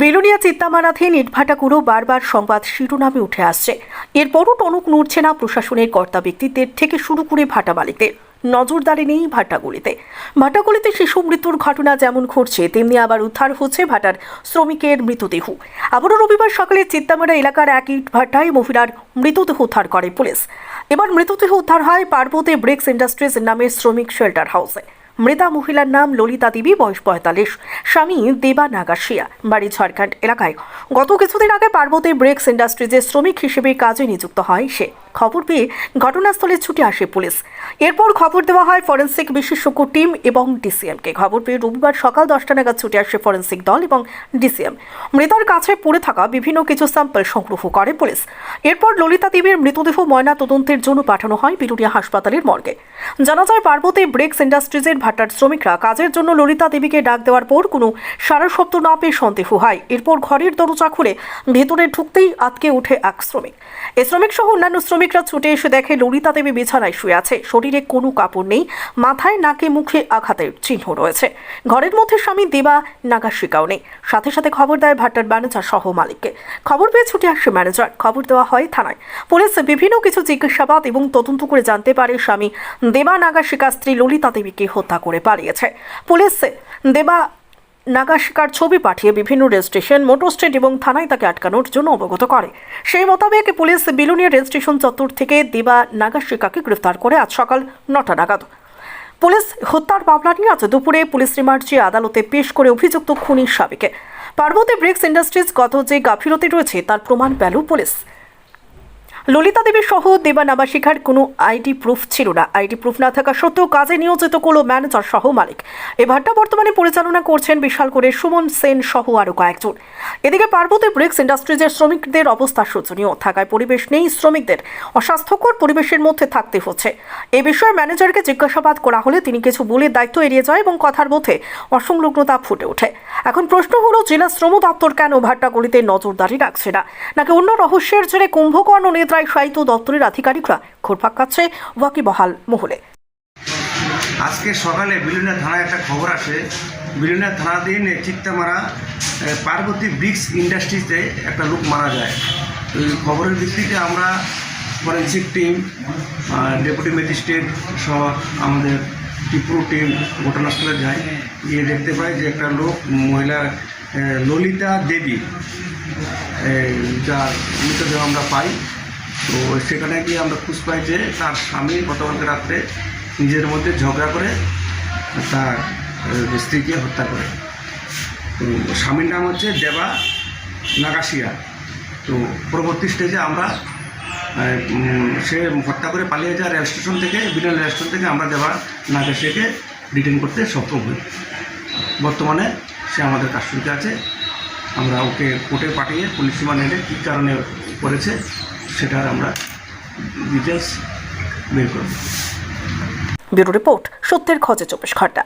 বেলুনিয়া চিত্তামারাধীন ইটভাটাগুলো বারবার সংবাদ শিরোনামে উঠে আসছে। এরপরও টনক নড়ছে না প্রশাসনের কর্তা ব্যক্তিত্বের থেকে শুরু করে ভাটা মালিকদের। নজরদারি নেই ভাটাগুলিতে। ভাটাগুলিতে শিশু মৃত্যুর ঘটনা যেমন ঘটছে, তেমনি আবার উদ্ধার হচ্ছে ভাটার শ্রমিকের মৃতদেহ। আবারও রবিবার সকালে চিত্তামারা এলাকার এক ইট ভাটায় মহিলার মৃতদেহ উদ্ধার করে পুলিশ। এবার মৃতদেহ উদ্ধার হয় পার্বতে ব্রিক্স ইন্ডাস্ট্রিজ নামের শ্রমিক শেল্টার হাউসে। মৃতা মহিলার নাম ললিতা দেবী, বয়স পঁয়তাল্লিশ। স্বামী দেবা নাগাশিয়া। বাড়ি ঝাড়খণ্ড এলাকায়। গত কিছুদিন আগে পার্বতী ব্রেক্স ইন্ডাস্ট্রিজে শ্রমিক হিসেবে কাজে নিযুক্ত হয় সে। খবর পেয়ে ঘটনাস্থলে ছুটে আসে পুলিশ। এরপর খবর দেওয়া হয় ফরেন্সিক বিশেষজ্ঞ টিম এবং ডিসিএমকে খবর পেয়ে রবিবার সকাল দশটা নাগাদ ছুটে আসে ফরেন্সিক দল এবং ডিসিএম। মৃতার কাছে পড়ে থাকা বিভিন্ন কিছু স্যাম্পল সংগ্রহ করে পুলিশ। এরপর ললিতা দেবীর মৃতদেহ ময়না তদন্তের জন্য পাঠানো হয় বিরুলিয়া হাসপাতালের মর্গে। জানা যায়, পার্বতী ব্রেক্স ইন্ডাস্ট্রিজের ভাটার শ্রমিকরা কাজের জন্য ললিতা দেবীকে ডাক দেওয়ার পর কোনো সারা শব্দ না পেয়ে সন্দেহ হয়। এরপর ঘরের দরজা খুলে ভেতরে ঢুকতেই আটকে উঠে এক শ্রমিক। এই শ্রমিক সহ অন্যান্য শ্রমিকরা ছুটে এসে দেখে ললিতা দেবী বিছানায় শুয়ে আছে। শরীরে কোনো কাপড় নেই, মাথায়, নাকে, মুখে আঘাতের চিহ্ন রয়েছে। ঘরের মধ্যে স্বামী দেবা, নাগাশিকাও নেই। সাথে সাথে খবর দেয় ভাটার ম্যানেজার সহ মালিককে। খবর পেয়ে ছুটে আসে ম্যানেজার। খবর দেওয়া হয় থানায়। পুলিশ বিভিন্ন কিছু জিজ্ঞাসাবাদ এবং তদন্ত করে জানতে পারে স্বামী দেবা নাগাশিকা স্ত্রী ললিতা দেবীকে হত্যা করে পালিয়েছে। পুলিশ দেবা নাগাশিকার ছবি পাঠিয়ে বিভিন্ন রেল স্টেশন, মোটর স্টেট এবং থানায় তাকে আটকানোর জন্য অবগত করে। সেই মোতাবেক পুলিশ বিলুনিয়া রেল স্টেশন চত্বর থেকে দেবা নাগাশিকাকে গ্রেফতার করে আজ সকাল নটা নাগাদ। পুলিশ হত্যার মামলা নিয়ে আজ দুপুরে পুলিশ রিমান্ড চেয়ে আদালতে পেশ করে অভিযুক্ত খুনির সাবেকে পার্বতী ব্রিক্স ইন্ডাস্ট্রিজ গত যে গাফিলতি রয়েছে তার প্রমাণ পেল পুলিশ। ললিতা দেবী সহ দেবা নাবাসিকার কোনো আইডি প্রুফ ছিল না। আইডি প্রুফ না থাকা সত্ত্বেও কাজে নিয়োজিত করল ম্যানেজার সহ মালিক। এই ভাট্টা বর্তমানে পরিচালনা করছেন বিশাল করে সুমন সেন সহ আরও কয়েকজন। এদিকে পার্বতী ব্রিক্স ইন্ডাস্ট্রিজের শ্রমিকদের অবস্থা শোচনীয়। থাকায় পরিবেশ নেই শ্রমিকদের। অস্বাস্থ্যকর পরিবেশের মধ্যে থাকতে হচ্ছে। এ বিষয়ে ম্যানেজারকে জিজ্ঞাসাবাদ করা হলে তিনি কিছু বলে দায়িত্ব এড়িয়ে যায় এবং কথার মধ্যে অসংলগ্নতা ফুটে ওঠে। এখন প্রশ্ন হলো, জেলা শ্রম দপ্তর কেন ভাট্টাগুলিতে নজরদারি রাখছে না? নাকি অন্য রহস্যের জেরে কুম্ভকর্ণ নেত্রায় সাহিত্য দপ্তরের আধিকারিকরা ঘুরপাক খাচ্ছে ওয়াকিবহাল মহলে। আজকে সকালে বিলুনিয়া থানায় একটা খবর আসে। বিলুনিয়া থানাধীন চিত্তামারা পার্বতী ব্রিক্স ইন্ডাস্ট্রিতে একটা লোক মারা যায়। খবরের ভিত্তিতে আমরা ফরেন্সিক টিম ডেপুটি ম্যাজিস্ট্রেট সহ আমাদের ত্রিপুর টিম ঘটনাস্থলে যায়। গিয়ে দেখতে পাই যে একটা লোক, মহিলা ললিতা দেবী যার মৃতদেহ আমরা পাই। তো সেখানে গিয়ে আমরা খুঁজ পাই যে তার স্বামী গতকালকে রাত্রে নিজের মধ্যে ঝগড়া করে তার স্ত্রীকে হত্যা করে। তো স্বামীর নাম হচ্ছে দেবা নাগাশিয়া। তো পরবর্তী স্টেজে আমরা সে হত্যা করে পালিয়ে যায় রেল স্টেশন থেকে, বিনা রেল স্টেশন থেকে আমরা দেবা নাগাশিয়াকে রিটার্ন করতে সক্ষম হই। বর্তমানে সে আমাদের কাস্টডিতে আছে। আমরা ওকে কোর্টে পাঠিয়ে পুলিশ রিমান্ড এনে কী কারণে করেছে সেটার আমরা ডিটেলস বের করব। ব্যুরো রিপোর্ট সত্যের খোঁজে চব্বিশ ঘণ্টা।